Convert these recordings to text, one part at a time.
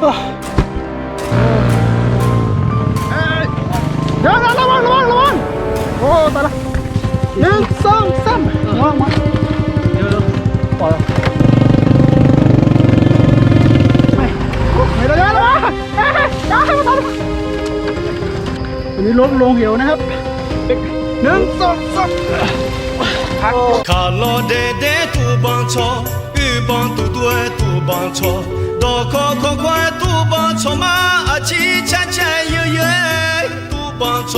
เดี๋ยวระวังระวังระวังโอ้ตายละหนึ่งสองสามระวังมาเดี๋ยวอยไม่ไม่ได้แล้วอันนี้ลดลงเหวนะครับหนึ่งสองสามคาร์โลเดเดตูบังโชออืบังตูด้วยตู 邦车，多可可快杜邦车嘛，啊七千千爷爷杜邦车。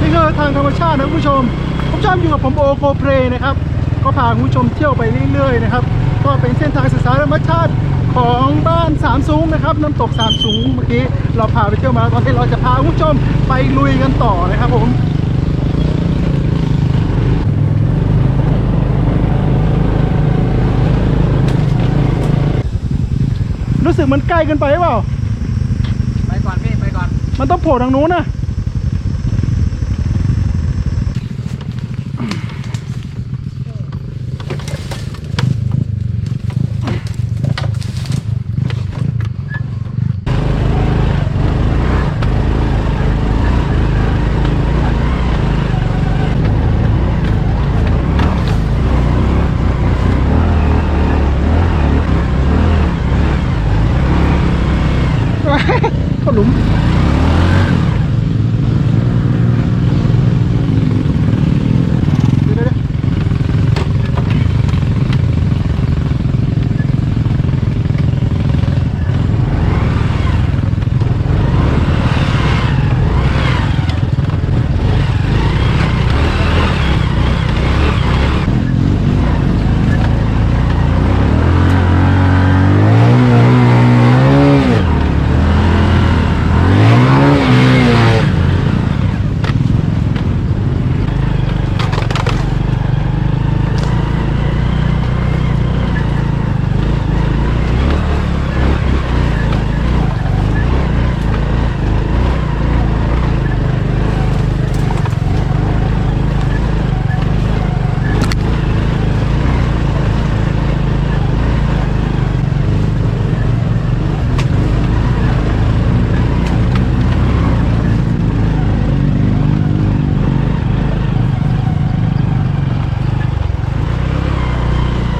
นี่คือทางธรรมชาตินะคุณผู้ชมคุณผู้ชมอยู่กับผมโอโกเพลนะครับ ก็พาคุณผู้ชมเที่ยวไปเรื่อยๆนะครับ ก็เป็นเส้นทางศึกษาธรรมชาติของบ้านสามสูงนะครับ น้ำตกสามสูงเมื่อกี้เราพาไปเที่ยวมาตอนนี้เราจะพาคุณผู้ชมไปลุยกันต่อนะครับผม รู้สึกมันใกล้เกินไปหรือเปล่า ไปก่อนพี่ ไปก่อน มันต้องโผล่ทางนู้นนะ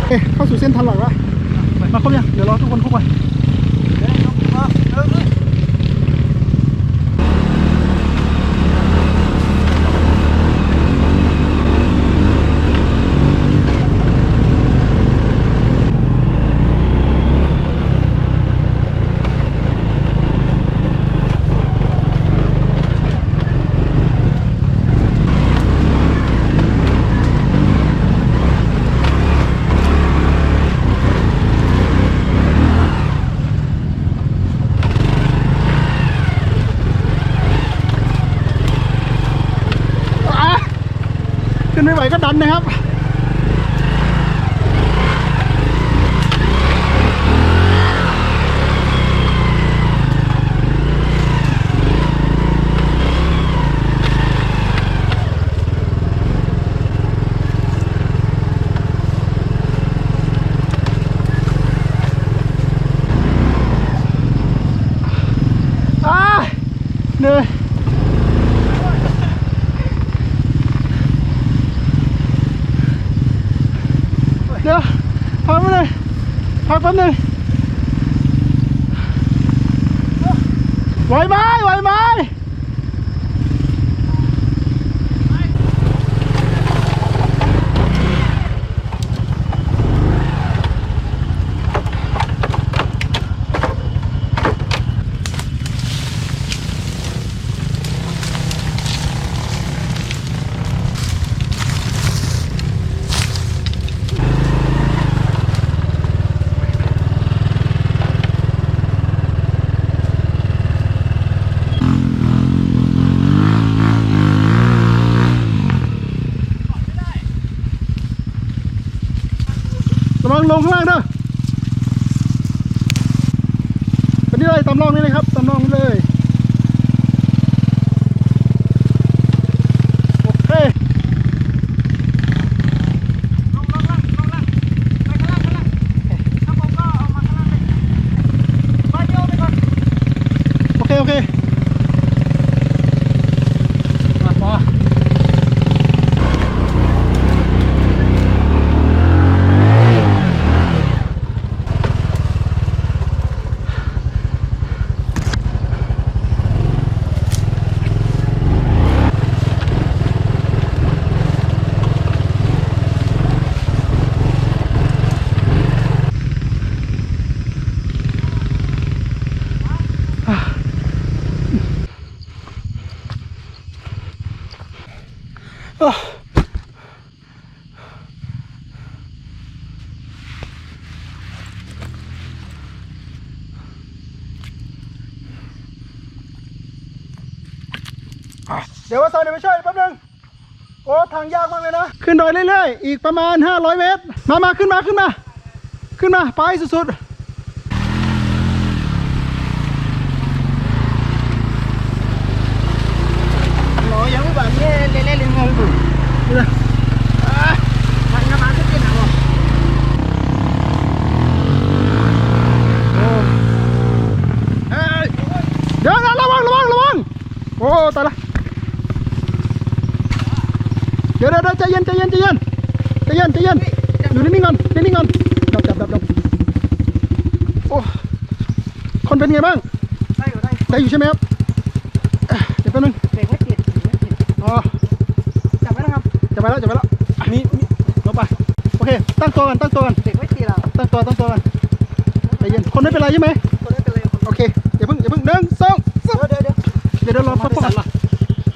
เอ๊ะเข้าสู่เส้นทางหลักแล้วมาครบยังเดี๋ยวรอทุกคนเข้าไป อะขึ้น ไหวก็ดันนะครับ อ่าเหนื่อย เดี๋ยวพักแป๊บนึงพักแป๊บนึงไหวไหมไหวไหมระวัง ลงข้างล่างเด้อไปนี่เลยตามร่องนี่เลยครับตามร่องนี่เลย โอเค ลงลงล่างลงล่างไปข้างล่างข้างล่างถ้าผมก็เอามาข้างล่างเลยมาเดียวไปก่อน โอเค โอเค มาพอ อะ เดี๋ยวว่าซอยเดี๋ยวไปช่วยแป๊บนึง โอ้ ทางยากมากเลยนะ ขึ้นดอยเรื่อยๆ อีกประมาณ 500 เมตร มามาขึ้นมาขึ้นมา ขึ้นมา ไปสุดๆ bang ni lele lên lên ngon rồi. À, bạn các bạn thích cái nào không? เดี๋ยวนะระวังระวังระวังโอ้ตายละเดี๋ยวเดี๋ยวเดี๋ยวใจเย็นใจเย็นใจเย็นใจเย็นใจเย็นอยู่นิ่งๆก่อนนิ่งๆก่อนดับดับดับดับโอ้คนเป็นไงบ้าง Đây ở đây. ได้อยู่ใช่ไหมครับเอ่อเดี๋ยวแป๊บนึง Để quét tiền. อ๋อ Chào các không? จะไปแล้วจะไปแล้วนี่นี่ลงไปโอเค ตั้งตัวกันตั้งตัวกัน Để quét tiền nào? ตั้งตัวตั้งตัวกันใจเย็นคนไม่เป็นไรใช่ไหม Con đây từ đây. โอเคอย่าเพิ่งอย่าเพิ่งหนึ่งสองสาม Đưa đưa đưa. เดี๋ยวเดี๋ยวรอพักก่อน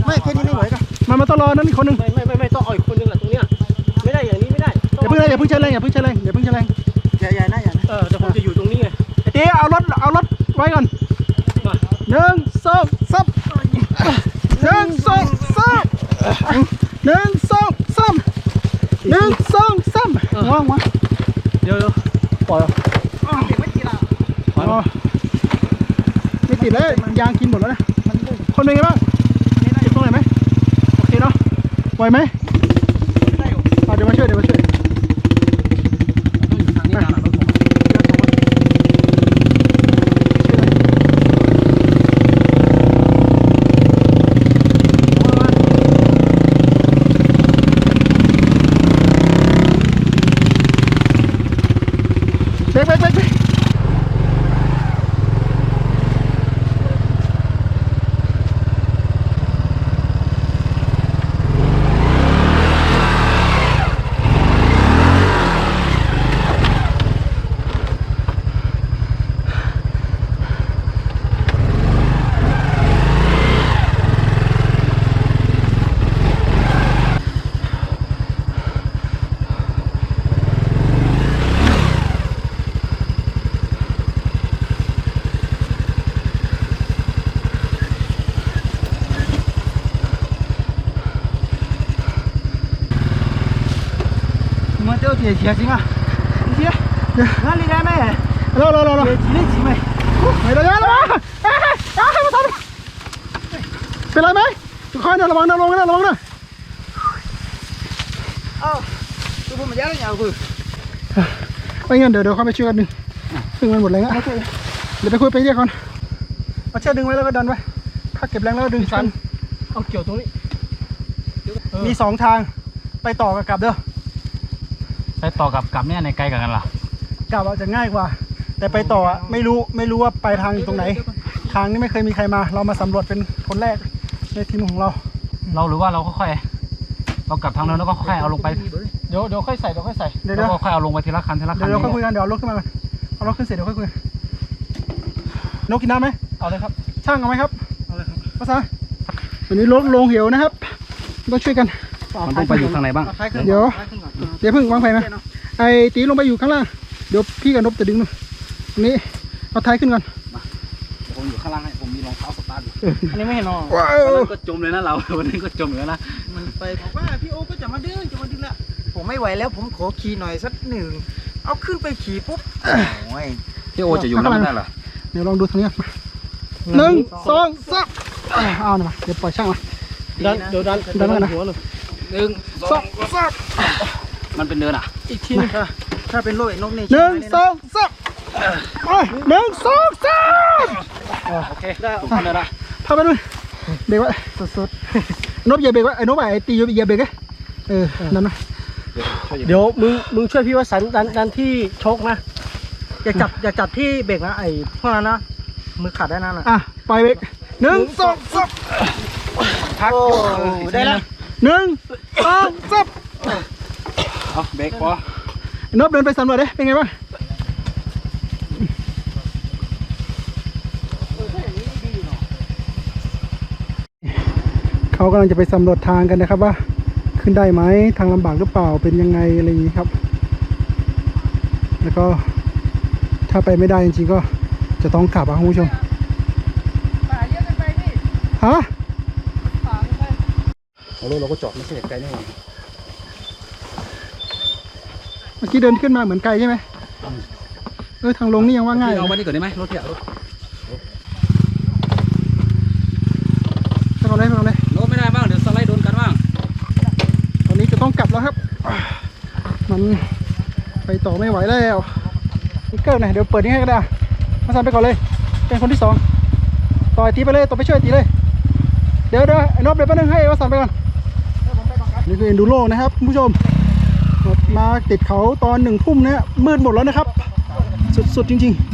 Mày cái này mới cả. มามาต้องรอนั่นอีกคนหนึ่งไม่ไม่ไม่ไม่ต้องเอาอีกคนนึงแหละตรงเนี้ยไม่ได้อย่างนี้ไม่ได้ต้อย่าเพิ่งอย่าเพิ่งใช้แรงอย่าเพิ่งใช้แรงอย่าเพิ่งใช้แรง Dạ dạ nó dạ. เออแต่ผมจะอยู่ตรงนี้ไงไอ้ตีเอารถเอารถไว้ก่อนมาหนึ่งสองสามหนึ่งสองสามหนึ่งสองสาม หนึ่งสองสามว่างวะเดี๋ยวเดี๋ยวปล่อย Để quét tiền nào? อ๋อไม่ติดแล้วยางกินหมดแล้วนะคนเป็นไงบ้างเจ็บตรงไหนไหมโอเคเนาะไหวไหม Đây rồi. อะเดี๋ยวมาช่วยเดี๋ยวมาช่วย ทางนี้ทางหลังรถผม เบรกเบรกเบรกเบรก 你们这铁铁行啊？铁，哪里来没？ รอรอรอรอ 铁几零几没？ ไม่ระยะระวังเอ้ยเอ้ยมาทำเป็นไรไหมค่อยๆนะระวังนะระวังนะระวังนะ Ờ. Tôi không mà giá nhà rồi. ไม่งั้นเดี๋ยวเดี๋ยวเข้าไปช่วยกันดึงดึงมันหมดแรงอ่ะเดี๋ยวไปคุยไปเรียกก่อนเอาเชือกดึงไว้แล้วก็ดันไว้พักเก็บแรงแล้วก็ดึงชัน เอาเกี่ยวตรงนี้ มีสองทางไปต่อกับกลับเด้อ ไปต่อกับกับเนี่ยในไกลกันกันล่ะกลับอาจจะง่ายกว่า แต่ไปต่ออะไม่รู้ไม่รู้ว่าปลายทางอยู่ตรงไหน ทางนี้ไม่เคยมีใครมา เรามาสำรวจเป็นคนแรกในทีมของเรา เราหรือว่าเราค่อยๆเรากลับทางเดินแล้วก็ค่อยๆเอาลงไปเดี๋ยวเดี๋ยวค่อยใส่เดี๋ยวค่อยใส่เดี๋ยว แล้วก็ค่อยเอาลงไปทีละคันทีละคัเดี๋ยนวเราค่อยคุยกันเดี๋ยวเอารถขึ้นมาก่อนเอารถขึ้นเสร็จเดี๋ยวค่อยคุยนกกินน้ำไหมเอาเลยครับช่างเอาไหมครับเอาเลยครับภาษาวันนี้รถลงเหวนะครับต้องช่วยกัน มันต้องไปอยู่ข้างในบ้างเดี๋ยวเดี๋ยวเพิ่งวางแผนนะไอ้ตีลงไปอยู่ข้างล่างเดี๋ยวพี่กับนบจะดึงตรงนี้เอาท้ายขึ้นก่อนผมอยู่ข้างล่างให้ผมมีรองเท้าสตาร์ทอยู่ Anh em mới hẹn ว้าวันวนั้นก็จมเลยนะเราวันนี้ก็จมอยู่แล้วนะมันไปบอกว่าพี่โอก็จะมาดื้อจะมาดื้อละผมไม่ไหวแล้วผมขอขี่หน่อยสักหนึ่งเอาขึ้นไปขี่ปุ๊บโอ้ยพี่โอจะอยู่นั่นไม่ได้เหรอเดี๋ยวลองดูทางนี้ก่อนหนึ่งสองสามอ่าเอาหน่อยมาเดี๋ยวปล่อยช่างมาดันเดี๋ยวดันดันมากันนะหัวเลย หนึ่งสสอองงสามมันเป็นเดินอะ อีกทีนึงค่ะถ้าเป็นโรคไอ้นกนี่หนึ่งสองสามไปหนึ่งสองสามโอเคได้ผมทำเลยนะพาไปด้วยเบรกไว้สุดๆนบเหยียบเบรกไว้ไอ้นบไอ้ตีเหยียบเบรกไว้เออนั่นนะเดี๋ยวมึงมึงช่วยพี่วสันต์ดันดันที่ชกนะอย่าจับอย่าจับที่เบรกนะไอ้พวกนั้นนะมือขาดได้นั่นน่ะอะปล่อยเบรกหนึ่งสองสามพักได้แล้ว หนึ่งสองสามเอาเบรกพอไอ้นบเดินไปสำรวจดิเป็นไงบ้างเขากำลังจะไปสำรวจทางกันนะครับว่า ขึ้นได้ไหมทางลำบากหรือเปล่าเป็นยังไงอะไรอย่างนี้ครับ แล้วก็ถ้าไปไม่ได้จริงๆก็จะต้องกลับอะคุณผู้ชมป่าเยอะเกินไปพี่ฮะ ป่าเกินไป เอา รถเราก็จอดไม่ใช่ไกลแน่นอนเมื่อกี้เดินขึ้นมาเหมือนไกลใช่ไหมเออทางลงนี่ยังว่าง่ายเอานะไว้นี่ก่อนได้ไหมรถที่เอารถไปก่อนเลยไปก่อนเลยโน้ไม่ได้บ้างเดี๋ยวสไลด์โดนกันบ้างตอนนี้จะต้องกลับแล้วครับ มันไปต่อไม่ไหวแล้วนิกเกิลหน่อยเดี๋ยวเปิดนี่ให้ก็ได้อะมาสันไปก่อนเลย เป็นคนที่สองต่อไอตีไปเลยต่อไปช่วยไอ้ตีเลย เดี๋ยวเดี๋ยวไอ้นบเดี๋ยวแป๊บนึงให้มาสันไปก่อน นี่คือเอ็นดูโรนะครับคุณผู้ชมมาติดเขาตอนหนึ่งทุ่มเนี่ยมืดหมดแล้วนะครับ สุดๆจริง ๆ